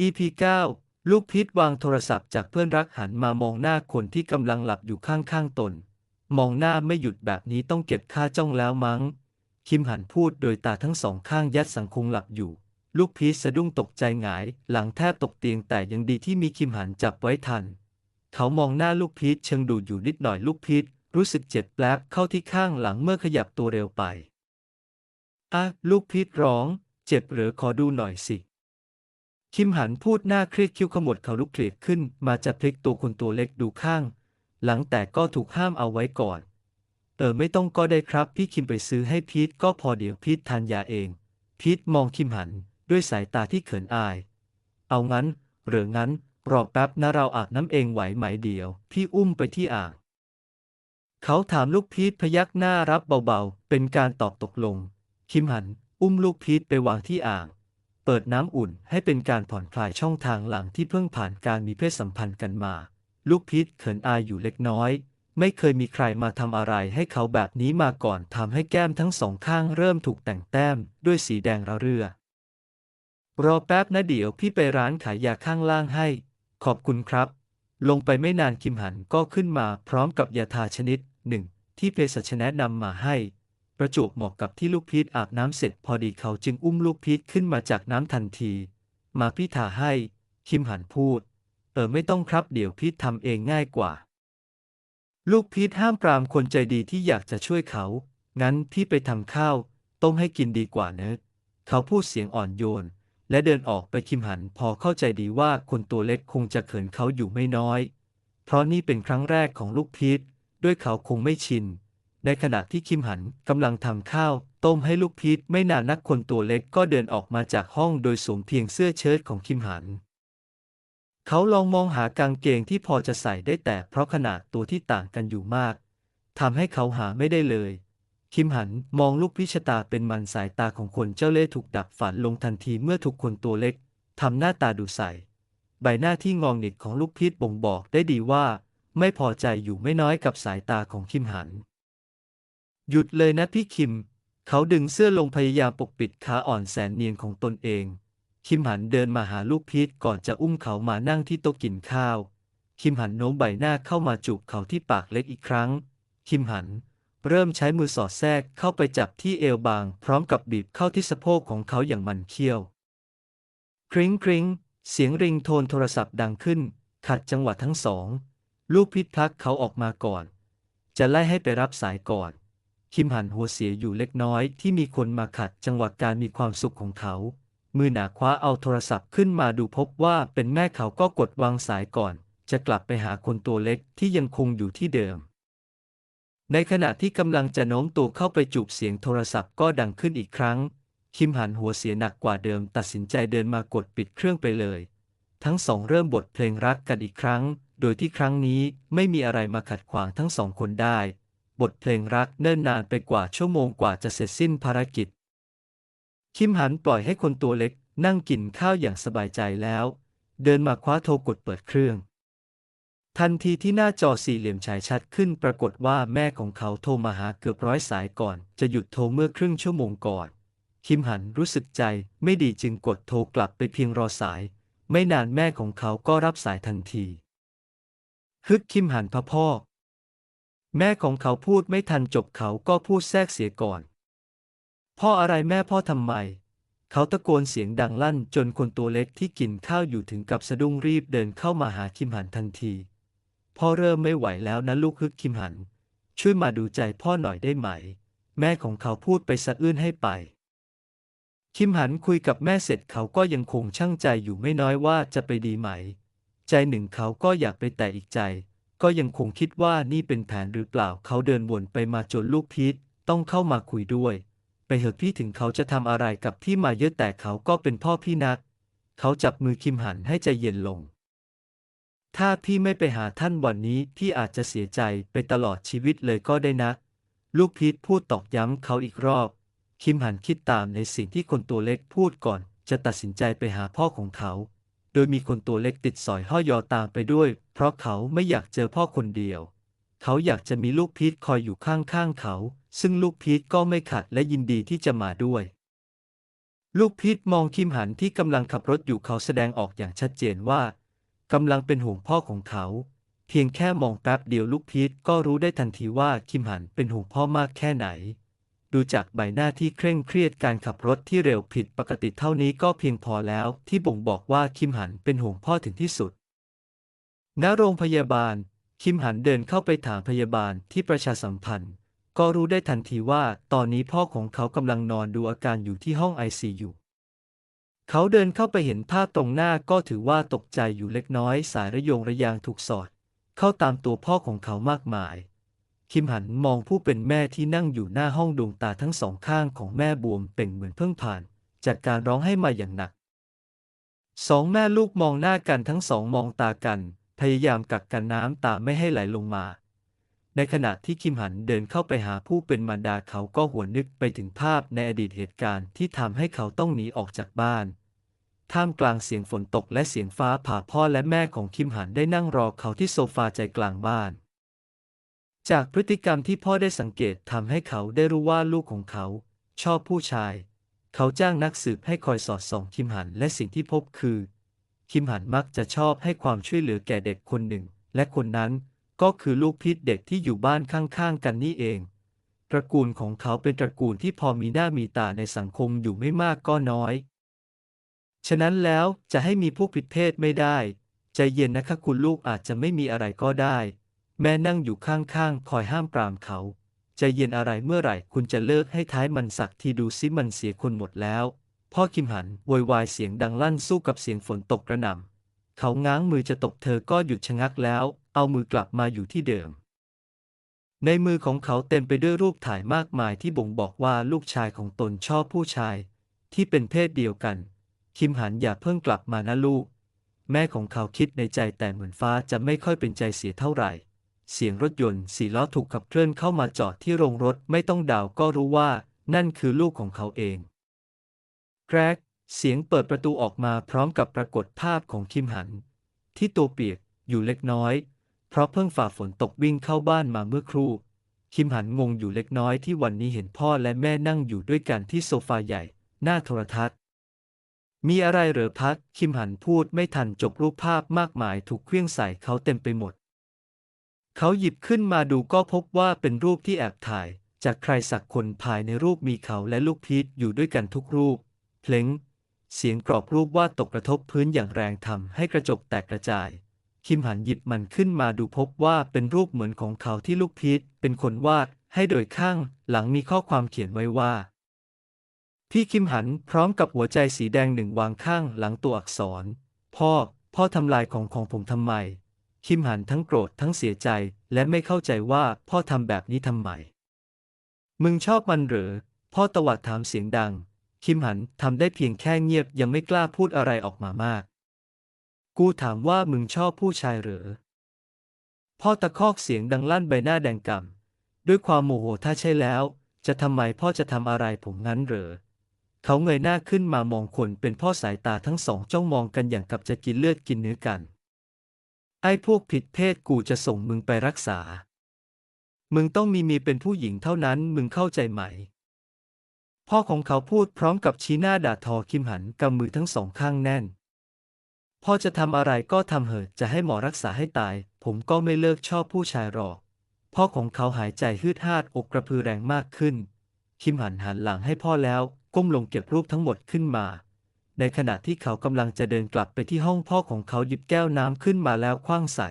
EP 9 ลูกพีทวางโทรศัพท์จากเพื่อนรักหันมามองหน้าคนที่กำลังหลับอยู่ข้างๆตน มองหน้าไม่หยุดแบบนี้ต้องเก็บค่าจ้องแล้วมั้ง คิมหันพูดโดยตาทั้งสองข้างยัดสังคงหลับอยู่ ลูกพีทสะดุ้งตกใจหงาย หลังแทบตกเตียงแต่ยังดีที่มีคิมหันจับไว้ทัน เขามองหน้าลูกพีทเชิงดูดอยู่นิดหน่อยลูกพีทรู้สึกเจ็บแปลบเข้าที่ข้างหลังเมื่อขยับตัวเร็วไปอะลูกพีทร้อง เจ็บหรือขอดูหน่อยสิ คิมหันพูดหน้าเครียดคิ้วขมวดเขาลุกเครียดขึ้นมาจะพลิกตัวคนตัวเล็กดูข้าง หลังแต่ก็ถูกห้ามเอาไว้ก่อน เออไม่ต้องก็ได้ครับ พี่คิมไปซื้อให้พีทก็พอเดี๋ยวพีททานยาเอง พีทมองคิมหันด้วยสายตาที่เขินอาย เอางั้น หรืองั้น รอแป๊บนะเราอาบน้ำเองไหวไหมเดียว พี่อุ้มไปที่อ่างเขาถามลูกพีทพยักหน้ารับเบาๆ เป็นการตอบตกลง คิมหัน อุ้มลูกพีทไปวางที่อ่าง เปิดน้ำอุ่นให้เป็นการผ่อนคลายช่องทางหลังที่เพิ่งผ่านการมีเพศสัมพันธ์กันมา ลูกพีทเขินอายอยู่เล็กน้อย ไม่เคยมีใครมาทำอะไรให้เขาแบบนี้มาก่อนทำให้แก้มทั้งสองข้างเริ่มถูกแต่งแต้มด้วยสีแดงระเรือรอแป๊บนะเดี๋ยวพี่ไปร้านขายยาข้างล่างให้ ขอบคุณครับ ลงไปไม่นานคิมหันก็ขึ้นมาพร้อมกับยาทาชนิดหนึ่งที่เภสัชแนะนำมาให้ ประจวบเหมาะกับที่ลูกพีทอาบน้ำเสร็จพอดีเขาจึงอุ้มลูกพีทขึ้นมาจากน้ำทันที มาพี่ทาให้ คิมหันพูด เออไม่ต้องครับเดี๋ยวพีททำเองง่ายกว่า ลูกพีทห้ามปรามคนใจดีที่อยากจะช่วยเขา งั้นพี่ไปทำข้าว ต้มให้กินดีกว่าเนอะเขาพูดเสียงอ่อนโยน และเดินออกไปคิมหันพอเข้าใจดีว่าคนตัวเล็กคงจะเขินเขาอยู่ไม่น้อย เพราะนี่เป็นครั้งแรกของลูกพีทด้วยเขาคงไม่ชิน ในขณะที่คิมหันกำลังทำข้าว ต้มให้ลูกพีทไม่นานนักคนตัวเล็กก็เดินออกมาจากห้องโดยสวมเพียงเสื้อเชิ้ตของคิมหัน เขาลองมองหากางเกงที่พอจะใส่ได้แต่เพราะขนาดตัวที่ต่างกันอยู่มากทำให้เขาหาไม่ได้เลย คิมหันมองลูกพิชตาเป็นมันสายตาของคนเจ้าเล่ห์ถูกดับฝันลงทันทีเมื่อถูกคนตัวเล็กทำหน้าตาดูใสใบหน้าที่งองหนิดของลูกพีทบ่งบอกได้ดีว่า ไม่พอใจอยู่ไม่น้อยกับสายตาของคิมหัน หยุดเลยนะพี่คิม เขาดึงเสื้อลงพยายามปกปิดขาอ่อนแสนเนียนของตนเอง คิมหันเดินมาหาลูกพีทก่อนจะอุ้มเขามานั่งที่โต๊ะกินข้าว คิมหันโน้มใบหน้าเข้ามาจูบเขาที่ปากเล็กอีกครั้ง คิมหัน เริ่มใช้มือสอดแทรกเข้าไปจับที่เอวบาง พร้อมกับบีบเข้าที่สะโพกของเขาอย่างมันเคี้ยวคริ้งคริ้งเสียงริงโทนโทรศัพท์ดังขึ้น ขัดจังหวะทั้งสอง ลูกพิษพลักเขาออกมาก่อน จะไล่ให้ไปรับสายก่อน คิมหันหัวเสียอยู่เล็กน้อยที่มีคนมาขัดจังหวะการมีความสุขของเขา มือหนาคว้าเอาโทรศัพท์ขึ้นมาดูพบว่าเป็นแม่เขาก็กดวางสายก่อน จะกลับไปหาคนตัวเล็กที่ยังคงอยู่ที่เดิม ในขณะที่กำลังจะโน้มตัวเข้าไปจูบเสียงโทรศัพท์ก็ดังขึ้นอีกครั้ง คิมหันหัวเสียหนักกว่าเดิม ตัดสินใจเดินมากดปิดเครื่องไปเลย ทั้งสองเริ่มบทเพลงรักกันอีกครั้ง โดยที่ครั้งนี้ไม่มีอะไรมาขัดขวางทั้งสองคนได้ บทเพลงรักเนิ่นนานไปกว่าชั่วโมงกว่าจะเสร็จสิ้นภารกิจ คิมหันปล่อยให้คนตัวเล็กนั่งกินข้าวอย่างสบายใจแล้ว เดินมาคว้าโทรกดเปิดเครื่อง ทันทีที่หน้าจอสี่เหลี่ยมฉายชัดขึ้นปรากฏว่าแม่ของเขาโทรมาหาเกือบร้อยสายก่อน จะหยุดโทรเมื่อครึ่งชั่วโมงก่อน คิมหันรู้สึกใจไม่ดีจึงกดโทรกลับไปเพียงรอสาย ไม่นานแม่ของเขาก็รับสายทันทีฮึกคิมหันพ่อพ่อ แม่ของเขาพูดไม่ทันจบเขาก็พูดแทรกเสียก่อน พ่ออะไรแม่พ่อทำไม เขาตะโกนเสียงดังลั่นจนคนตัวเล็กที่กินข้าวอยู่ถึงกับสะดุ้งรีบเดินเข้ามาหาคิมหันทันที พ่อเริ่มไม่ไหวแล้วนะลูกฮึกคิมหัน ช่วยมาดูใจพ่อหน่อยได้ไหม แม่ของเขาพูดไปสะอื้นให้ไป คิมหันคุยกับแม่เสร็จเขาก็ยังคงช่างใจอยู่ไม่น้อยว่าจะไปดีไหม ใจหนึ่งเขาก็อยากไปแต่อีกใจ ก็ยังคงคิดว่านี่เป็นแผนหรือเปล่าเขาเดินวนไปมาจนลูกพีทต้องเข้ามาคุยด้วย ไปเหอะพี่ถึงเขาจะทำอะไรกับพี่มาเยอะแต่เขาก็เป็นพ่อพี่นัก เขาจับมือคิมหันให้ใจเย็นลง ถ้าพี่ไม่ไปหาท่านวันนี้พี่อาจจะเสียใจไปตลอดชีวิตเลยก็ได้นะ ลูกพีทพูดตอกย้ำเขาอีกรอบ คิมหันคิดตามในสิ่งที่คนตัวเล็กพูดก่อน จะตัดสินใจไปหาพ่อของเขา ดยมีคนตัวเล็กติดสอยห้อยยอตามไปด้วย เพราะเขาไม่อยากเจอพ่อคนเดียว เขาอยากจะมีลูกพีทคอยอยู่ข้างๆเขา ซึ่งลูกพีทก็ไม่ขัดและยินดีที่จะมาด้วย ลูกพิษมองคิมหันที่กำลังขับรถอยู่เขาแสดงออกอย่างชัดเจนว่ากำลังเป็นห่วงพ่อของเขา เพียงแค่มองแป๊บเดียวลูกพีทก็รู้ได้ทันทีว่าคิมหันเป็นห่วงพ่อมากแค่ไหน ดูจากใบหน้าที่เคร่งเครียดการขับรถที่เร็วผิดปกติเท่านี้ก็เพียงพอแล้วที่บ่งบอกว่าคิมหันเป็นห่วงพ่อถึงที่สุด ณ โรงพยาบาล คิมหันเดินเข้าไปถามพยาบาลที่ประชาสัมพันธ์ ก็รู้ได้ทันทีว่าตอนนี้พ่อของเขากำลังนอนดูอาการอยู่ที่ห้องไอซียูเขาเดินเข้าไปเห็นภาพตรงหน้าก็ถือว่าตกใจอยู่เล็กน้อยสายระยงระยางถูกสอด เข้าตามตัวพ่อของเขามากมาย คิมหันมองผู้เป็นแม่ที่นั่งอยู่หน้าห้องดวงตาทั้งสองข้างของแม่บวมเป่งเหมือนเพิ่งผ่าน จากการร้องให้มาอย่างหนัก สองแม่ลูกมองหน้ากันทั้งสองมองตากัน พยายามกักกันน้ำตาไม่ให้ไหลลงมา ในขณะที่คิมหันเดินเข้าไปหาผู้เป็นมารดาเขาก็หวนนึกไปถึงภาพในอดีตเหตุการณ์ที่ทำให้เขาต้องหนีออกจากบ้านท่ามกลางเสียงฝนตกและเสียงฟ้าผ่าพ่อและแม่ของคิมหันได้นั่งรอเขาที่โซฟาใจกลางบ้าน จากพฤติกรรมที่พ่อได้สังเกตทำให้เขาได้รู้ว่าลูกของเขา ชอบผู้ชาย เขาจ้างนักสืบให้คอยสอดส่องคิมหันและสิ่งที่พบคือ คิมหันมักจะชอบให้ความช่วยเหลือแก่เด็กคนหนึ่ง และคนนั้นก็คือลูกพิษเด็กที่อยู่บ้านข้างๆกันนี่เอง ตระกูลของเขาเป็นตระกูลที่พอมีหน้ามีตาในสังคมอยู่ไม่มากก็น้อย ฉะนั้นแล้วจะให้มีพวกผิดเพศไม่ได้ ใจเย็นนะคะคุณลูกอาจจะไม่มีอะไรก็ได้ แม่นั่งอยู่ข้างๆ คอยห้ามปรามเขา ใจเย็นอะไรเมื่อไหร่คุณจะเลิกให้ท้ายมันสักทีดูซิมันเสียคนหมดแล้ว พ่อคิมหันโวยวายเสียงดังลั่นสู้กับเสียงฝนตกกระหน่ำ เขาง้างมือจะตบเธอก็หยุดชะงักแล้ว เอามือกลับมาอยู่ที่เดิม ในมือของเขาเต็มไปด้วยรูปถ่ายมากมายที่บ่งบอกว่าลูกชายของตนชอบผู้ชาย ที่เป็นเพศเดียวกัน คิมหันอย่าเพิ่งกลับมานะลูก แม่ของเขาคิดในใจแต่เหมือนฟ้าจะไม่ค่อยเป็นใจเสียเท่าไหร่ เสียงรถยนต์สี่ล้อถูกขับเคลื่อนเข้ามาจอดที่โรงรถไม่ต้องเดาวก็รู้ว่า นั่นคือลูกของเขาเอง แกรก เสียงเปิดประตูออกมาพร้อมกับปรากฏภาพของคิมหัน ที่ตัวเปียกอยู่เล็กน้อย เพราะเพิ่งฝ่าฝนตกวิ่งเข้าบ้านมาเมื่อครู่ คิมหันงงอยู่เล็กน้อยที่วันนี้เห็นพ่อและแม่นั่งอยู่ด้วยกันที่โซฟาใหญ่ หน้าโทรทัศน์ มีอะไรเหรอพักคิมหันพูดไม่ทันจบรูปภาพมากมายถูกเคลื่องใส่เขาเต็มไปหมด เขาหยิบขึ้นมาดูก็พบว่าเป็นรูปที่แอบถ่าย จากใครสักคนภายในรูปมีเขาและลูกพีทอยู่ด้วยกันทุกรูป เพลงเสียงกรอบรูปวาดตกกระทบพื้นอย่างแรงทำให้กระจกแตกกระจาย คิมหันหยิบมันขึ้นมาดูพบว่าเป็นรูปเหมือนของเขาที่ลูกพีทเป็นคนวาดให้โดยข้างหลังมีข้อความเขียนไว้ว่า พี่คิมหันพร้อมกับหัวใจสีแดงหนึ่งวางข้างหลังตัวอักษร พ่อ พ่อทำลายของของผมทำไม คิมหันทั้งโกรธทั้งเสียใจและไม่เข้าใจว่าพ่อทำแบบนี้ทำไม มึงชอบมันหรือ พ่อตวัดถามเสียงดัง คิมหันทำได้เพียงแค่เงียบยังไม่กล้าพูดอะไรออกมามาก กูถามว่ามึงชอบผู้ชายหรือ พ่อตะคอกเสียงดังลั่นใบหน้าแดงก่ำด้วยความโมโหถ้าใช่แล้ว จะทำไมพ่อจะทำอะไรผมงั้นเหรอเขาเงยหน้าขึ้นมามองคนเป็นพ่อสายตาทั้งสองจ้องมองกันอย่างกับจะกินเลือดกินเนื้อกัน ไอ้พวกผิดเพศกูจะส่งมึงไปรักษา มึงต้องมีมีเป็นผู้หญิงเท่านั้นมึงเข้าใจไหม พ่อของเขาพูดพร้อมกับชี้หน้าด่าทอคิมหันกำมือทั้งสองข้างแน่น พ่อจะทำอะไรก็ทำเหอะจะให้หมอรักษาให้ตาย ผมก็ไม่เลิกชอบผู้ชายหรอก พ่อของเขาหายใจฮืดฮาดอกกระพือแรงมากขึ้น คิมหันหันหลังให้พ่อแล้ว ก้มลงเก็บรูปทั้งหมดขึ้นมา ในขณะที่เขากำลังจะเดินกลับไปที่ห้องพ่อของเขาหยิบแก้วน้ำขึ้นมาแล้วคว้างใส่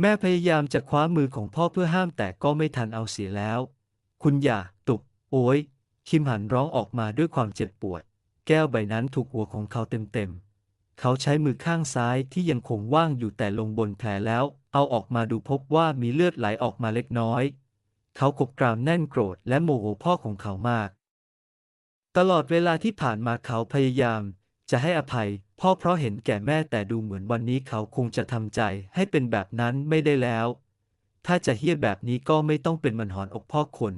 แม่พยายามจะคว้ามือของพ่อเพื่อห้ามแต่ก็ไม่ทันเอาเสียแล้ว คุณอย่า ตุก โอยคิมหันร้องออกมาด้วยความเจ็บปวด แก้วใบนั้นถูกหัวของเขาเต็มๆ เขาใช้มือข้างซ้ายที่ยังคงว่างอยู่แต่ลงบนแผลแล้ว เอาออกมาดูพบว่ามีเลือดไหลออกมาเล็กน้อย เขาขบกรามแน่นโกรธและโมโหพ่อของเขามาก ตลอดเวลาที่ผ่านมาเขาพยายาม จะให้อภัย พ่อเพราะเห็นแก่แม่แต่ดูเหมือนวันนี้เขาคงจะทำใจให้เป็นแบบนั้นไม่ได้แล้ว ถ้าจะเฮี้ยแบบนี้ก็ไม่ต้องเป็นมันหอนอกพ่อคน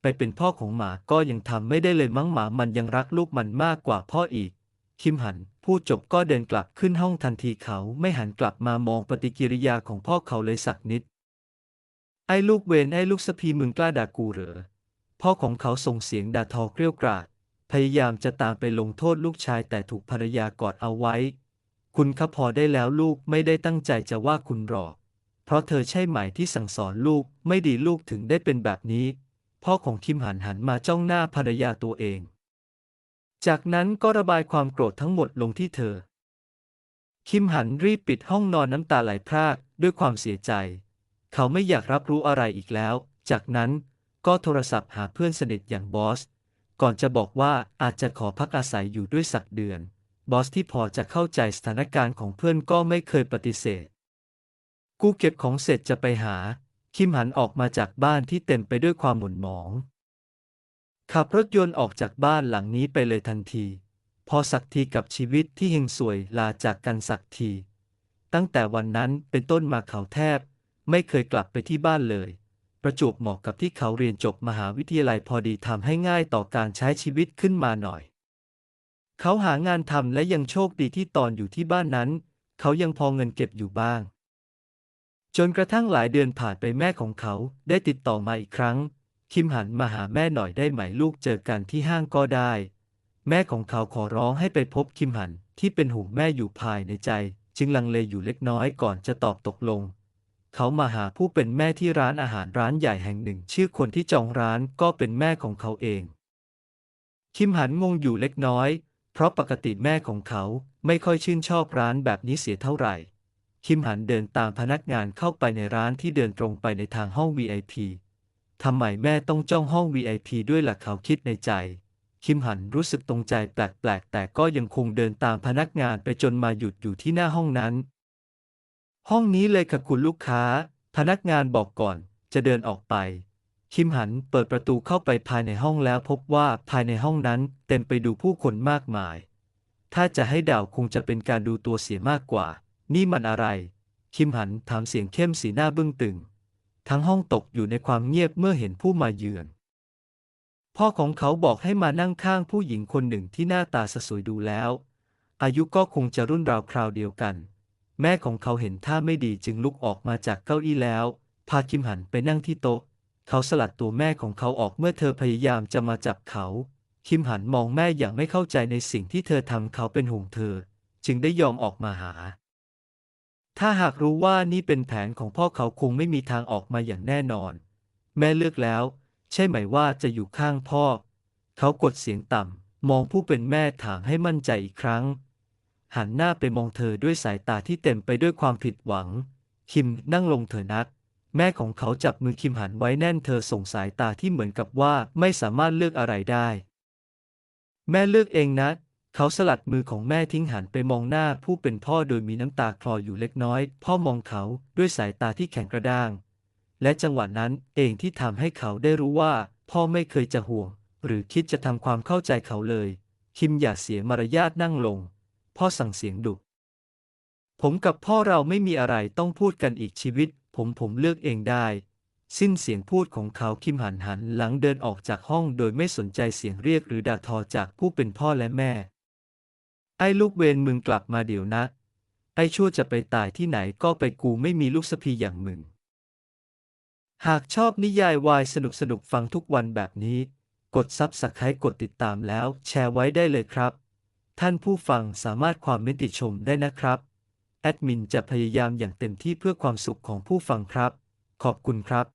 ไปเป็นพ่อของหมาก็ยังทำไม่ได้เลยมั้งหมามันยังรักลูกมันมากกว่าพ่ออีก คิมหันพูดจบก็เดินกลับขึ้นห้องทันทีเขาไม่หันกลับมามองปฏิกิริยาของพ่อเขาเลยสักนิด ไอ้ลูกเวนไอ้ลูกสะพีมึงกล้าด่ากูเหรอพ่อของเขาส่งเสียงด่าทอเกรี้ยวกราด พยายามจะตามไปลงโทษลูกชายแต่ถูกภรรยากอดเอาไว้ คุณครับพอได้แล้วลูกไม่ได้ตั้งใจจะว่าคุณหรอก เพราะเธอใช่ไหมที่สั่งสอนลูกไม่ดีลูกถึงได้เป็นแบบนี้ พ่อของคิมหันหันมาจ้องหน้าภรรยาตัวเอง จากนั้นก็ระบายความโกรธทั้งหมดลงที่เธอ คิมหันรีบปิดห้องนอนน้ำตาไหลพรากด้วยความเสียใจ เขาไม่อยากรับรู้อะไรอีกแล้ว จากนั้นก็โทรศัพท์หาเพื่อนสนิทอย่างบอส ก่อนจะบอกว่าอาจจะขอพักอาศัยอยู่ด้วยสักเดือน บอสที่พอจะเข้าใจสถานการณ์ของเพื่อนก็ไม่เคยปฏิเสธ กูเก็บของเสร็จจะไปหา คิมหันออกมาจากบ้านที่เต็มไปด้วยความหม่นหมอง ขับรถยนต์ออกจากบ้านหลังนี้ไปเลยทันที พอสักทีกับชีวิตที่เฮงสวยลาจากกันสักที ตั้งแต่วันนั้นเป็นต้นมาเขาแทบ ไม่เคยกลับไปที่บ้านเลย ประจวบเหมาะกับที่เขาเรียนจบมหาวิทยาลัยพอดีทำให้ง่ายต่อการใช้ชีวิตขึ้นมาหน่อย เขาหางานทำและยังโชคดีที่ตอนอยู่ที่บ้านนั้น เขายังพอเงินเก็บอยู่บ้าง จนกระทั่งหลายเดือนผ่านไปแม่ของเขาได้ติดต่อมาอีกครั้ง คิมหันมาหาแม่หน่อยได้ไหมลูกเจอกันที่ห้างก็ได้ แม่ของเขาขอร้องให้ไปพบคิมหันที่เป็นห่วงแม่อยู่ภายในใจ จึงลังเลอยู่เล็กน้อยก่อนจะตอบตกลง เขามาหาผู้เป็นแม่ที่ร้านอาหารร้านใหญ่แห่งหนึ่ง ชื่อคนที่จองร้านก็เป็นแม่ของเขาเอง คิมหันงงอยู่เล็กน้อย เพราะปกติแม่ของเขาไม่ค่อยชื่นชอบร้านแบบนี้เสียเท่าไหร่ คิมหันเดินตามพนักงานเข้าไปในร้านที่เดินตรงไปในทางห้อง VIP ทำไมแม่ต้องจ้องห้อง VIP ด้วยล่ะเขาคิดในใจ คิมหันรู้สึกตรงใจแปลกๆ แต่ก็ยังคงเดินตามพนักงานไปจนมาหยุดอยู่ที่หน้าห้องนั้น ห้องนี้เลยค่ะคุณลูกค้า พนักงานบอกก่อน จะเดินออกไป คิมหันเปิดประตูเข้าไปภายในห้องแล้วพบว่าภายในห้องนั้นเต็มไปดูผู้คนมากมาย ถ้าจะให้ดาวคงจะเป็นการดูตัวเสียมากกว่า นี่มันอะไร คิมหันถามเสียงเข้มสีหน้าบึ้งตึง ทั้งห้องตกอยู่ในความเงียบเมื่อเห็นผู้มาเยือน พ่อของเขาบอกให้มานั่งข้างผู้หญิงคนหนึ่งที่หน้าตาสสวยดูแล้ว อายุก็คงจะรุ่นราวคราวเดียวกัน แม่ของเขาเห็นท่าไม่ดีจึงลุกออกมาจากเก้าอี้แล้ว พาคิมหันไปนั่งที่โต๊ะ เขาสลัดตัวแม่ของเขาออกเมื่อเธอพยายามจะมาจับเขา คิมหันมองแม่อย่างไม่เข้าใจในสิ่งที่เธอทำเขาเป็นห่วงเธอ จึงได้ยอมออกมาหา ถ้าหากรู้ว่านี่เป็นแผนของพ่อเขาคงไม่มีทางออกมาอย่างแน่นอน แม่เลือกแล้ว ใช่ไหมว่าจะอยู่ข้างพ่อ เขากดเสียงต่ำมองผู้เป็นแม่ถามให้มั่นใจอีกครั้ง หันหน้าไปมองเธอด้วยสายตาที่เต็มไปด้วยความผิดหวัง คิมนั่งลงเถอะนัก แม่ของเขาจับมือคิมหันไว้แน่นเธอส่งสายตาที่เหมือนกับว่าไม่สามารถเลือกอะไรได้ แม่เลือกเองนะ เขาสลัดมือของแม่ทิ้งหันไปมองหน้าผู้เป็นพ่อโดยมีน้ำตาคลออยู่เล็กน้อย พ่อมองเขาด้วยสายตาที่แข็งกระด้าง และจังหวะนั้นเองที่ทำให้เขาได้รู้ว่า พ่อไม่เคยจะห่วง หรือคิดจะทำความเข้าใจเขาเลย คิมอย่าเสียมารยาทนั่งลง พ่อสั่งเสียงดุ ผมกับพ่อเราไม่มีอะไรต้องพูดกันอีกชีวิต ผมผมเลือกเองได้ สิ้นเสียงพูดของเขาคิมหันหันหลังเดินออกจากห้องโดยไม่สนใจเสียงเรียกหรือด่าทอจากผู้เป็นพ่อและแม่ ไอ้ลูกเวนมึงกลับมาเดี๋ยวนะ ไอ้ชั่วจะไปตายที่ไหนก็ไปกูไม่มีลูกสะพีอย่างมึง หากชอบนิยายวายสนุกสนุกฟังทุกวันแบบนี้ กดซับสไครต์กดติดตามแล้ว แชร์ไว้ได้เลยครับ ท่านผู้ฟังสามารถความเมนติชมได้นะครับ แอดมินจะพยายามอย่างเต็มที่เพื่อความสุขของผู้ฟังครับ ขอบคุณครับ